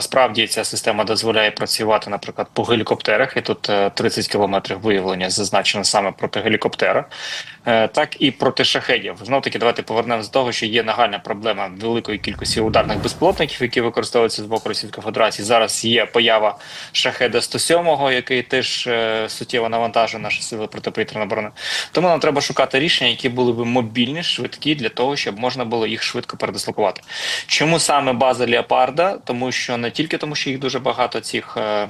Насправді ця система дозволяє працювати, наприклад, по гелікоптерах, і тут е, 30 кілометрів виявлення зазначено саме проти гелікоптера, е, так і проти шахедів. Знов таки, давайте повернемося до того, що є нагальна проблема великої кількості ударних безпілотників, які використовуються з боку Російської Федерації. Зараз є поява шахеда 107 який теж е, суттєво навантажує наші сили протиповітряної оборони. Тому нам треба шукати рішення, які були б мобільні, швидкі для того, щоб можна було їх швидко передислокувати. Чому саме база Леопарда? Тому що не тільки тому, що їх дуже багато цих е,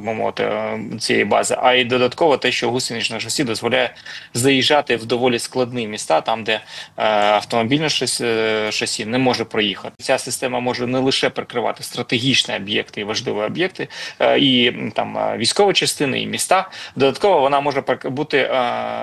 мовити, е, цієї бази, а й додатково те, що гусеничне шасі дозволяє заїжджати в доволі складні міста, там де е, автомобільне шасі, е, не може проїхати. Ця система може не лише прикривати стратегічні об'єкти і важливі об'єкти, е, і там військові частини, і міста. Додатково вона може бути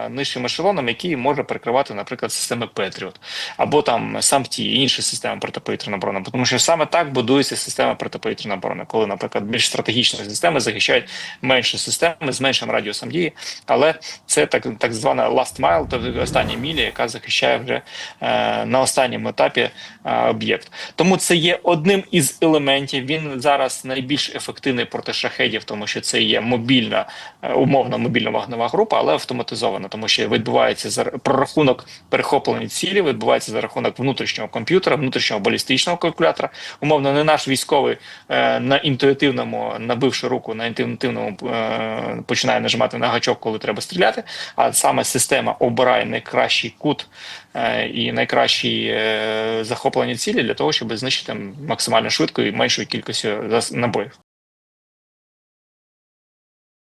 нижчим ешелоном, який може прикривати, наприклад, системи Петріот або там САМТі і інші системи протиповітряної оборони. Тому що саме так будується система протиповітряної оборони, коли, наприклад, більш стратегічні системи захищають менші системи з меншим радіусом дії, але це так, так звана last mile, тобто остання міля, яка захищає вже е, на останньому етапі е, об'єкт. Тому це є одним із елементів. Він зараз найбільш ефективний проти шахедів, тому що це є мобільна, е, умовно мобільна вогнева група, але автоматизована, тому що відбувається за прорахунок перехоплення цілі, відбувається за рахунок внутрішнього комп'ютера, внутрішнього балістичного калькулятора. Умовно, не наш військовий е, на інтуїтивному, набивши руку на інтуїтивному е, починає нажимати на гачок, коли треба стріляти. А саме система обирає найкращий кут е, і найкращі е, захоплення цілі для того, щоб знищити максимально швидко і меншою кількістю зас- набоїв.